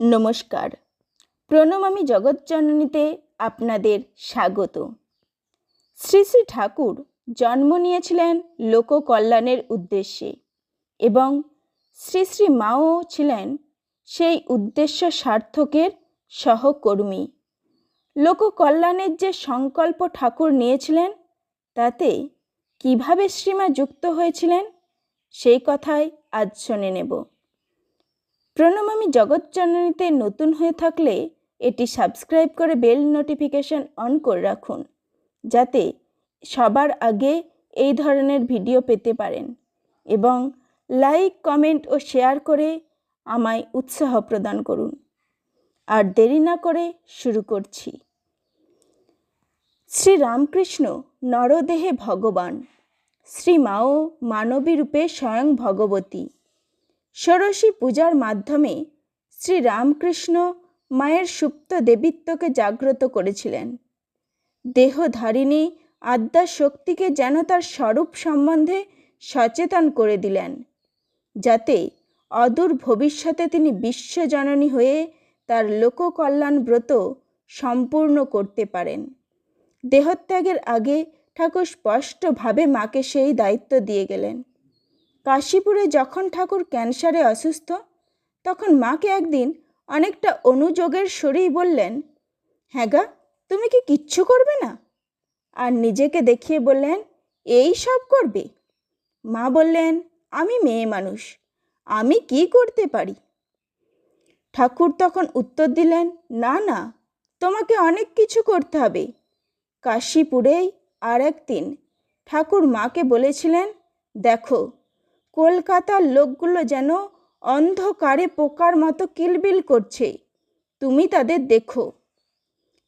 নমস্কার। প্রণমামী জগৎজননীতে আপনাদের স্বাগত। শ্রী শ্রী ঠাকুর জন্ম নিয়েছিলেন লোককল্যাণের উদ্দেশ্যে এবং শ্রী শ্রী মাও ছিলেন সেই উদ্দেশ্য সার্থকের সহকর্মী। লোককল্যাণের যে সংকল্প ঠাকুর নিয়েছিলেন, তাতে কীভাবে শ্রীমা যুক্ত হয়েছিলেন, সেই কথাই আজ শুনে নেব। প্রণমামী জগৎজননীতে নতুন হয়ে থাকলে এটি সাবস্ক্রাইব করে বেল নোটিফিকেশন অন করে রাখুন, যাতে সবার আগে এই ধরনের ভিডিও পেতে পারেন এবং লাইক কমেন্ট ও শেয়ার করে আমায় উৎসাহ প্রদান করুন। আর দেরি না করে শুরু করছি। শ্রী রামকৃষ্ণ নরদেহে ভগবান, শ্রী মাও মানবী রূপে স্বয়ং ভগবতী। ষোড়শী পূজার মাধ্যমে শ্রী রামকৃষ্ণ মায়ের সুপ্ত দেবীত্বকে জাগ্রত করেছিলেন। দেহধারিণী আদ্যা শক্তিকে যেন তার স্বরূপ সম্বন্ধে সচেতন করে দিলেন, যাতে অদূর ভবিষ্যতে তিনি বিশ্বজননী হয়ে তার লোককল্যাণ ব্রত সম্পূর্ণ করতে পারেন। দেহত্যাগের আগে ঠাকুর স্পষ্টভাবে মাকে সেই দায়িত্ব দিয়ে গেলেন। কাশীপুরে যখন ঠাকুর ক্যান্সারে অসুস্থ, তখন মাকে একদিন অনেকটা অনুযোগের সরেই বললেন হ্যাঁ গা, তুমি কি কিচ্ছু করবে না? আর নিজেকে দেখিয়ে বললেন, এই সব করবে? মা বললেন, আমি মেয়ে মানুষ, আমি কি করতে পারি? ঠাকুর তখন উত্তর দিলেন, না না, তোমাকে অনেক কিছু করতে হবে। কাশীপুরেই আর একদিন ঠাকুর মাকে বলেছিলেন, দেখো কলকাতার লোকগুলো যেন অন্ধকারে পোকার মতো কিলবিল করছে। তুমি তাদের দেখো।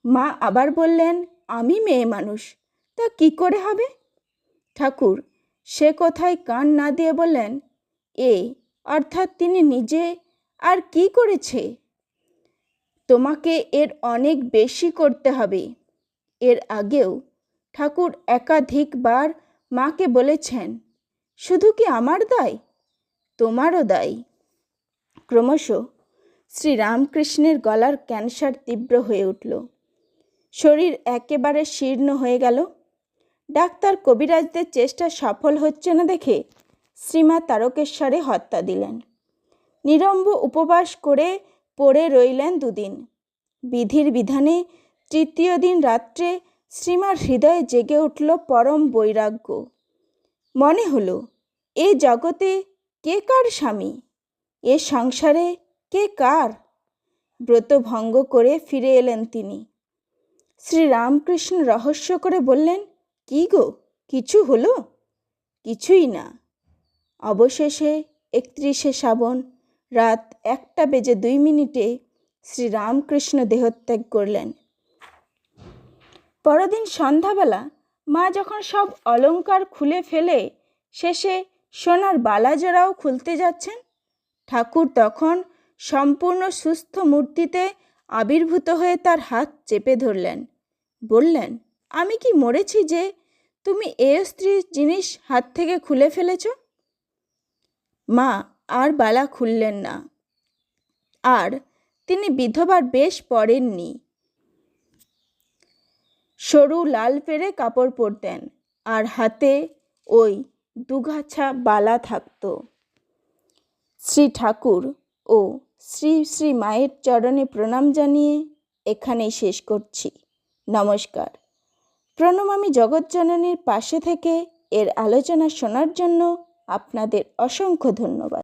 মা আবার বললেন, আমি মেয়ে মানুষ, তা কি করে হবে? ঠাকুর সে কথায় কান না দিয়ে বললেন, এ, অর্থাৎ তিনি নিজে আর কি করেছে? তোমাকে এর অনেক বেশি করতে হবে। এর আগেও ঠাকুর একাধিকবার মাকে বলেছেন শুধু কি আমার দায়? তোমারও দায়। ক্রমশ শ্রী রামকৃষ্ণের গলার ক্যান্সার তীব্র হয়ে উঠল। শরীর একেবারে শীর্ণ হয়ে গেল। ডাক্তার কবিরাজদের চেষ্টা সফল হচ্ছে না দেখে শ্রীমা তারকেশ্বরে হত্যা দিলেন। নিরম্ব উপবাস করে পড়ে রইলেন দুদিন। বিধির বিধানে তৃতীয় দিন রাত্রে শ্রীমার হৃদয়ে জেগে উঠল পরম বৈরাগ্য। মনে হলো, এ জগতে কে কার স্বামী? এ সংসারে কে কার? ব্রত ভঙ্গ করে ফিরে এলেন তিনি। শ্রীরামকৃষ্ণ রহস্য করে বললেন, কি গো, কিছু হলো? কিছুই না। অবশেষে একত্রিশে শ্রাবণ রাত একটা বেজে দুই মিনিটে শ্রীরামকৃষ্ণ দেহত্যাগ করলেন। পরদিন সন্ধ্যাবেলা মা যখন সব অলঙ্কার খুলে ফেলে, শেষে সোনার বালাজোড়াও খুলতে যাচ্ছেন। ঠাকুর তখন সম্পূর্ণ সুস্থ মূর্তিতে আবির্ভূত হয়ে তার হাত চেপে ধরলেন। বললেন, আমি কি মরেছি যে তুমি এ স্ত্রীর জিনিস হাত থেকে খুলে ফেলেছ? মা, আর বালা খুললেন না। আর তিনি বিধবার বেশ পড়েননি। সরু লাল পেরে কাপড় পরতেন, আর হাতে ওই দুগাছা বালা থাকত। শ্রী ঠাকুর ও শ্রী শ্রী মায়ের চরণে প্রণাম জানিয়ে এখানেই শেষ করছি। নমস্কার। প্রণমামী জগৎজননীর পাশে থেকে এর আলোচনা শোনার জন্য আপনাদের অসংখ্য ধন্যবাদ।